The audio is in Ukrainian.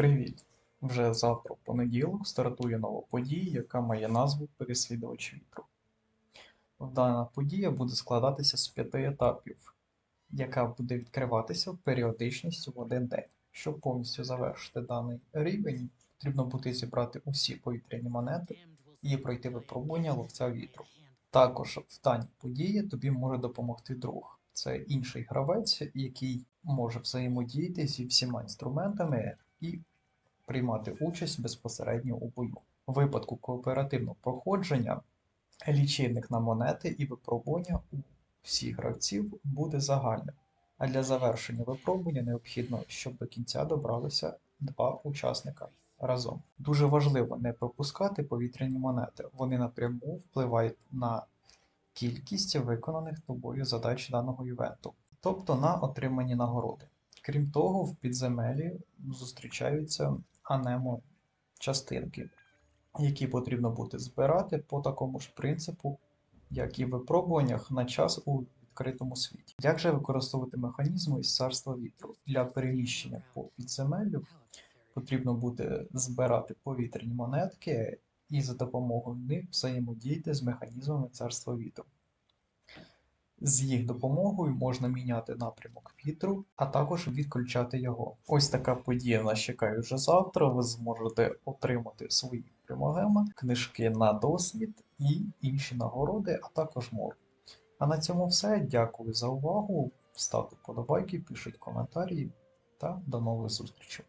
Привіт! Вже завтра, в понеділок, стартує нова подія, яка має назву Переслідувач вітру. Дана подія буде складатися з п'яти етапів, яка буде відкриватися періодичністю в один день. Щоб повністю завершити даний рівень, потрібно буде зібрати усі повітряні монети і пройти випробування ловця вітру. Також в даній події тобі може допомогти друг. Це інший гравець, який може взаємодіяти зі всіма інструментами і приймати участь безпосередньо у бою. У випадку кооперативного проходження лічильник на монети і випробування у всіх гравців буде загальним. А для завершення випробування необхідно, щоб до кінця добралися два учасника разом. Дуже важливо не пропускати повітряні монети. Вони напряму впливають на кількість виконаних тобою задач даного івенту, тобто на отримані нагороди. Крім того, в підземелі зустрічаються анемо частинки, які потрібно буде збирати по такому ж принципу, як і в випробуваннях на час у відкритому світі. Як же використовувати механізми із царства вітру? Для переміщення по підземеллю потрібно буде збирати повітряні монетки і за допомогою них взаємодіяти з механізмами царства вітру. З їх допомогою можна міняти напрямок вітру, а також відключати його. Ось така подія нас чекає вже завтра. Ви зможете отримати свої примогеми, книжки на досвід і інші нагороди, а також мор. А на цьому все. Дякую за увагу. Ставте вподобайки, пишіть коментарі та до нових зустрічей.